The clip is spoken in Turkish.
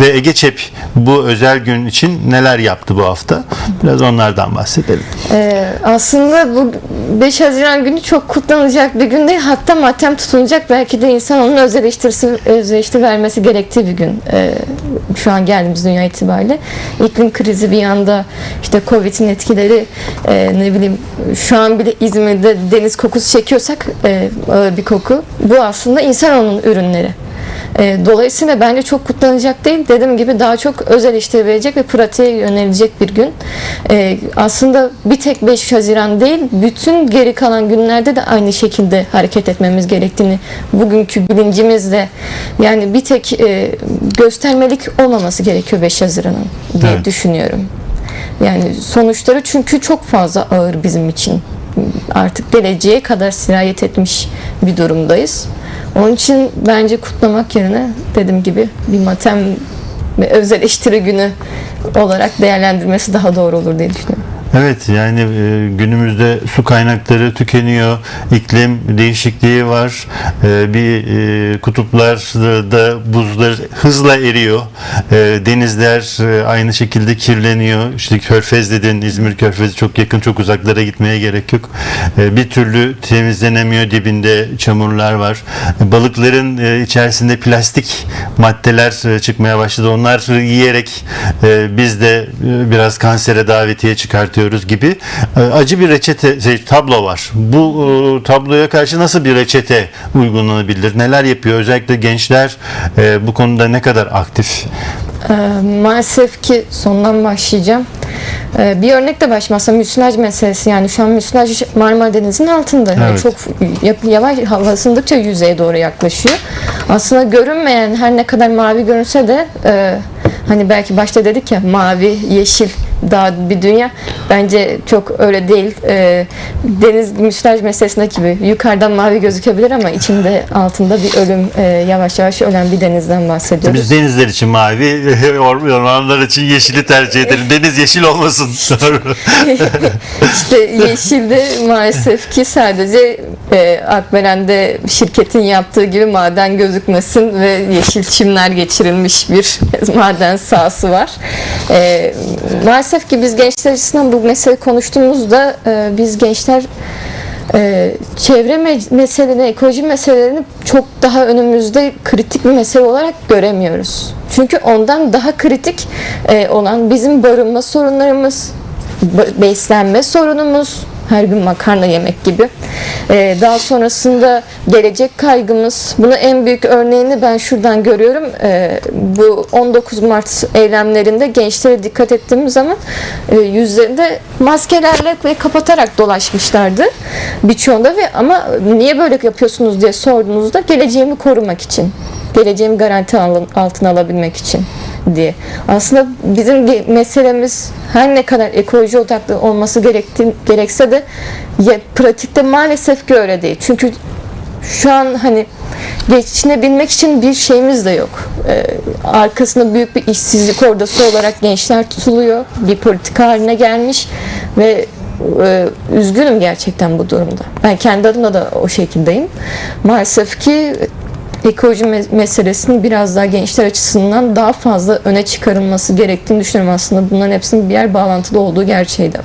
Ve Ege Çep bu özel gün için neler yaptı bu hafta? Biraz onlardan bahsedelim. Ee, aslında bu 5 Haziran günü çok kutlanacak bir gün. Hatta matem tutulacak. Belki de insan onun öz eleştirisi, öz eleştiri vermesi gerektiği bir gün. Ee, şu an geldiğimiz dünya itibariyle. İklim krizi bir yanda işte Covid'in etkileri e, ne bileyim şu an bile İzmir'de deniz kokusu çekiyorsak e, bir koku. Bu aslında insanoğlunun ürünleri. E, Dolayısıyla bence çok kutlanacak değil. Dediğim gibi daha çok özel eleştiri verecek ve pratiğe yönelecek bir gün. E, Aslında bir tek 5 Haziran değil, bütün geri kalan günlerde de aynı şekilde hareket etmemiz gerektiğini bugünkü bilincimizle yani bir tek e, göstermelik olmaması gerekiyor 5 Haziran'ın diye Evet. düşünüyorum. Yani sonuçları çünkü çok fazla ağır bizim için. Artık geleceğe kadar sirayet etmiş bir durumdayız. Onun için bence kutlamak yerine dediğim gibi bir matem ve özel eleştiri günü olarak değerlendirmesi daha doğru olur diye düşünüyorum. Evet yani e, günümüzde su kaynakları tükeniyor, iklim değişikliği var, E, bir e, kutuplarda buzlar hızla eriyor, denizler aynı şekilde kirleniyor. İşte Körfez dedin, İzmir Körfezi çok yakın, çok uzaklara gitmeye gerek yok. Bir türlü temizlenemiyor, dibinde çamurlar var. Balıkların içerisinde plastik maddeler çıkmaya başladı. Onlar yiyerek biz de biraz kansere davetiye çıkartıyoruz gibi e, acı bir reçete şey, tablo var. Bu e, tabloya karşı nasıl bir reçete uygulanabilir? Neler yapıyor? Özellikle gençler e, bu konuda ne kadar aktif? Ee, maalesef ki sondan başlayacağım. Ee, bir örnekle başlasam müsilaj meselesi yani şu an müsilaj Marmara Denizi'nin altında. Yani Evet. çok ya- yavaş hava ısındıkça yüzeye doğru yaklaşıyor. Aslında görünmeyen her ne kadar mavi görünse de e, hani belki başta dedik ya mavi, yeşil daha bir dünya. Bence çok öyle değil. E, deniz müsilaj meselesindeki gibi yukarıdan mavi gözükebilir ama içinde altında bir ölüm e, yavaş yavaş ölen bir denizden bahsediyoruz. Biz denizler için mavi, ormanlar için yeşili tercih edelim. Deniz yeşil olmasın. İşte yeşilde maalesef ki sadece e, Akbelen'de şirketin yaptığı gibi maden gözükmesin ve yeşil çimler geçirilmiş bir maden sahası var. E, maalesef ki biz gençler açısından bu mesele konuştuğumuzda e, biz gençler e, çevre me- meselelerini, ekoloji meselelerini çok daha önümüzde kritik bir mesele olarak göremiyoruz. Çünkü ondan daha kritik e, olan bizim barınma sorunlarımız, be- beslenme sorunumuz, her gün makarna yemek gibi. Ee, daha sonrasında gelecek kaygımız. Bunu en büyük örneğini ben şuradan görüyorum. Ee, bu 19 Mart eylemlerinde gençlere dikkat ettiğimiz zaman e, yüzlerinde maskelerle ve kapatarak dolaşmışlardı birçoğunda ve ama niye böyle yapıyorsunuz diye sorduğunuzda geleceğimi korumak için. Geleceğimi garanti al- altına alabilmek için diye. Aslında bizim meselemiz her ne kadar ekoloji odaklı olması gerektiği, gerekse de ya, pratikte maalesef ki öyle değil. Çünkü şu an hani geçinebilmek için bir şeyimiz de yok. Ee, arkasında büyük bir işsizlik ordası olarak gençler tutuluyor. Bir politika haline gelmiş ve e, üzgünüm gerçekten bu durumda. Ben kendi adıma da o şekildeyim. Maalesef ki ekoloji me- meselesinin biraz daha gençler açısından daha fazla öne çıkarılması gerektiğini düşünüyorum aslında. Bunların hepsinin birer bağlantılı olduğu gerçeği de var.